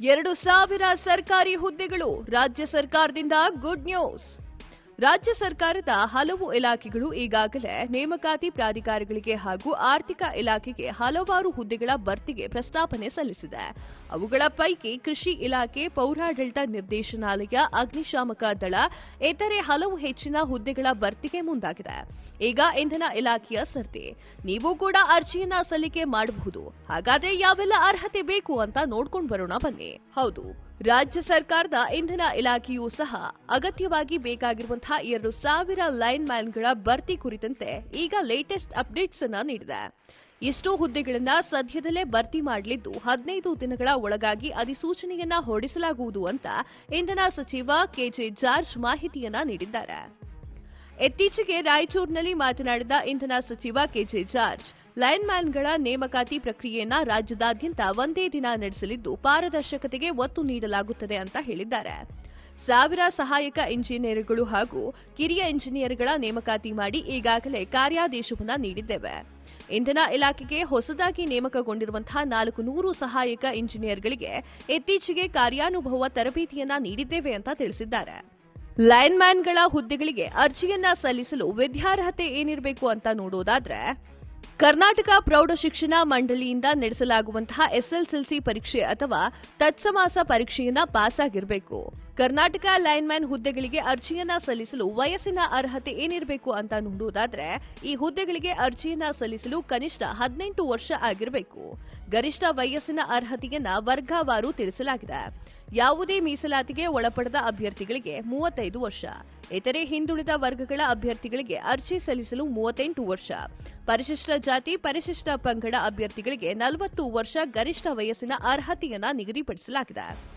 ಎರಡು ಸಾವಿರ ಸರ್ಕಾರಿ ಹುದ್ದೆಗಳು ರಾಜ್ಯ ಸರ್ಕಾರದಿಂದ ಗುಡ್ ನ್ಯೂಸ್. ರಾಜ್ಯ ಸರ್ಕಾರದ ಹಲವು ಇಲಾಖೆಗಳು ಈಗಾಗಲೇ ನೇಮಕಾತಿ ಪ್ರಾಧಿಕಾರಗಳಿಗೆ ಹಾಗೂ ಆರ್ಥಿಕ ಇಲಾಖೆಗೆ ಹಲವಾರು ಹುದ್ದೆಗಳ ಭರ್ತಿಗೆ ಪ್ರಸ್ತಾಪನೆ ಸಲ್ಲಿಸಿದೆ. ಅವುಗಳ ಪೈಕಿ ಕೃಷಿ ಇಲಾಖೆ, ಪೌರಾಡಳಿತ ನಿರ್ದೇಶನಾಲಯ, ಅಗ್ನಿಶಾಮಕ ದಳ, ಇತರೆ ಹಲವು ಹೆಚ್ಚಿನ ಹುದ್ದೆಗಳ ಭರ್ತಿಗೆ ಮುಂದಾಗಿದೆ. ಈಗ ಇಂಧನ ಇಲಾಖೆಯ ಸರ್ತಿ. ನೀವು ಕೂಡ ಅರ್ಜಿಯನ್ನ ಸಲ್ಲಿಕೆ ಮಾಡಬಹುದು. ಹಾಗಾದ್ರೆ ಯಾವೆಲ್ಲ ಅರ್ಹತೆ ಬೇಕು ಅಂತ ನೋಡ್ಕೊಂಡು ಬರೋಣ ಬನ್ನಿ. ಹೌದು. ರಾಜ್ಯ ಸರ್ಕಾರದ ಇಂಧನ ಇಲಾಖೆಯೂ ಸಹ ಅಗತ್ಯವಾಗಿ ಬೇಕಾಗಿರುವಂತಹ ಎರಡು ಸಾವಿರ ಲೈನ್ ಮ್ಯಾನ್ಗಳ ಭರ್ತಿ ಕುರಿತಂತೆ ಈಗ ಲೇಟೆಸ್ಟ್ ಅಪ್ಡೇಟ್ಸ್ ಅನ್ನ ನೀಡಿದೆ. ಎಷ್ಟೋ ಹುದ್ದೆಗಳನ್ನ ಸದ್ಯದಲ್ಲೇ ಭರ್ತಿ ಮಾಡಲಿದ್ದು ಹದಿನೈದು ದಿನಗಳ ಒಳಗಾಗಿ ಅಧಿಸೂಚನೆಯನ್ನ ಹೊರಡಿಸಲಾಗುವುದು ಅಂತ ಇಂಧನ ಸಚಿವ ಕೆಜೆ ಜಾರ್ಜ್ ಮಾಹಿತಿಯನ್ನ ನೀಡಿದ್ದಾರೆ. ಇತ್ತೀಚೆಗೆ ರಾಯಚೂರಿನಲ್ಲಿ ಮಾತನಾಡಿದ ಇಂಧನ ಸಚಿವ ಕೆಜೆ ಜಾರ್ಜ್ ಲೈನ್ಮ್ಯಾನ್ಗಳ ನೇಮಕಾತಿ ಪ್ರಕ್ರಿಯೆಯನ್ನ ರಾಜ್ಯದಾದ್ಯಂತ ಒಂದೇ ದಿನ ನಡೆಸಲಿದ್ದು ಪಾರದರ್ಶಕತೆಗೆ ಒತ್ತು ನೀಡಲಾಗುತ್ತದೆ ಅಂತ ಹೇಳಿದ್ದಾರೆ. ಸಾವಿರ ಸಹಾಯಕ ಇಂಜಿನಿಯರ್ಗಳು ಹಾಗೂ ಕಿರಿಯ ಇಂಜಿನಿಯರ್ಗಳ ನೇಮಕಾತಿ ಮಾಡಿ ಈಗಾಗಲೇ ಕಾರ್ಯಾದೇಶವನ್ನು ನೀಡಿದ್ದೇವೆ. ಇಂಧನ ಇಲಾಖೆಗೆ ಹೊಸದಾಗಿ ನೇಮಕಗೊಂಡಿರುವಂತಹ ನಾಲ್ಕು ನೂರು ಸಹಾಯಕ ಇಂಜಿನಿಯರ್ಗಳಿಗೆ ಇತ್ತೀಚೆಗೆ ಕಾರ್ಯಾನುಭವ ತರಬೇತಿಯನ್ನ ನೀಡಿದ್ದೇವೆ ಅಂತ ತಿಳಿಸಿದ್ದಾರೆ. ಲೈನ್ಮ್ಯಾನ್ಗಳ ಹುದ್ದೆಗಳಿಗೆ ಅರ್ಜಿಯನ್ನ ಸಲ್ಲಿಸಲು ವಿದ್ಯಾರ್ಹತೆ ಏನಿರಬೇಕು ಅಂತ ನೋಡೋದಾದ್ರೆ ಕರ್ನಾಟಕ ಪ್ರೌಢಶಿಕ್ಷಣ ಮಂಡಳಿಯಿಂದ ನಡೆಸಲಾಗುವಂತಹ ಎಸ್ಎಸ್ಎಲ್ಸಿ ಪರೀಕ್ಷೆ ಅಥವಾ ತತ್ಸಮಾಸ ಪರೀಕ್ಷೆಯನ್ನ ಪಾಸ್ ಆಗಿರಬೇಕು ಕರ್ನಾಟಕ ಲೈನ್ಮ್ಯಾನ್ ಹುದ್ದೆಗಳಿಗೆ ಅರ್ಜಿಯನ್ನ ಸಲ್ಲಿಸಲು ವಯಸ್ಸಿನ ಅರ್ಹತೆ ಏನಿರಬೇಕು ಅಂತ ನೋಡುವುದಾದ್ರೆ ಈ ಹುದ್ದೆಗಳಿಗೆ ಅರ್ಜಿಯನ್ನ ಸಲ್ಲಿಸಲು ಕನಿಷ್ಠ ಹದಿನೆಂಟು ವರ್ಷ ಆಗಿರಬೇಕು. ಗರಿಷ್ಠ ವಯಸ್ಸಿನ ಅರ್ಹತೆಯನ್ನ ವರ್ಗವಾರು ತಿಳಿಸಲಾಗಿದೆ. ಯಾವುದೇ ಮೀಸಲಾತಿಗೆ ಒಳಪಡದ ಅಭ್ಯರ್ಥಿಗಳಿಗೆ ಮೂವತ್ತೈದು ವರ್ಷ. ಇತರೆ ಹಿಂದುಳಿದ ವರ್ಗಗಳ ಅಭ್ಯರ್ಥಿಗಳಿಗೆ ಅರ್ಜಿ ಸಲ್ಲಿಸಲು ಮೂವತ್ತೆಂಟು ವರ್ಷ. ಪರಿಶಿಷ್ಟ ಜಾತಿ, ಪರಿಶಿಷ್ಟ ಪಂಗಡ ಅಭ್ಯರ್ಥಿಗಳಿಗೆ ನಲವತ್ತು ವರ್ಷ ಗರಿಷ್ಠ ವಯಸ್ಸಿನ ಅರ್ಹತೆಯನ್ನ ನಿಗದಿಪಡಿಸಲಾಗಿದೆ.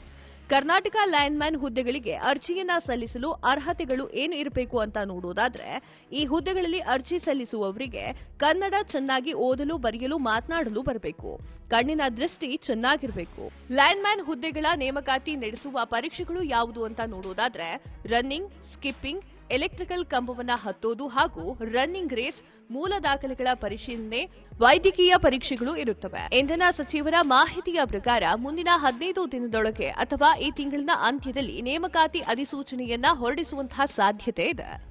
ಕರ್ನಾಟಕ ಲ್ಯಾಂಡ್ಮ್ಯಾನ್ ಹುದ್ದೆಗಳಿಗೆ ಅರ್ಜಿಯನ್ನ ಸಲ್ಲಿಸಲು ಅರ್ಹತೆಗಳು ಏನು ಇರಬೇಕು ಅಂತ ನೋಡೋದಾದ್ರೆ, ಈ ಹುದ್ದೆಗಳಲ್ಲಿ ಅರ್ಜಿ ಸಲ್ಲಿಸುವವರಿಗೆ ಕನ್ನಡ ಚೆನ್ನಾಗಿ ಓದಲು, ಬರೆಯಲು, ಮಾತನಾಡಲು ಬರಬೇಕು. ಕಣ್ಣಿನ ದೃಷ್ಟಿ ಚೆನ್ನಾಗಿರಬೇಕು. ಲ್ಯಾಂಡ್ಮ್ಯಾನ್ ಹುದ್ದೆಗಳ ನೇಮಕಾತಿ ನಡೆಸುವ ಪರೀಕ್ಷೆಗಳು ಯಾವುದು ಅಂತ ನೋಡೋದಾದ್ರೆ, ರನ್ನಿಂಗ್, ಸ್ಕಿಪ್ಪಿಂಗ್ ಎಲೆಕ್ಟ್ರಿಕಲ್ ಕಂಬವನ್ನ ಹತ್ತೋದು ಹಾಗೂ ರನ್ನಿಂಗ್ ರೇಸ್, ಮೂಲ ದಾಖಲೆಗಳ ಪರಿಶೀಲನೆ, ವೈದ್ಯಕೀಯ ಪರೀಕ್ಷೆಗಳು ಇರುತ್ತವೆ. ಇಂಧನ ಸಚಿವರ ಮಾಹಿತಿಯ ಪ್ರಕಾರ ಮುಂದಿನ ಹದಿನೈದು ದಿನದೊಳಗೆ ಅಥವಾ ಈ ತಿಂಗಳಿನ ಅಂತ್ಯದಲ್ಲಿ ನೇಮಕಾತಿ ಅಧಿಸೂಚನೆಯನ್ನ ಹೊರಡಿಸುವಂತಹ ಸಾಧ್ಯತೆ ಇದೆ.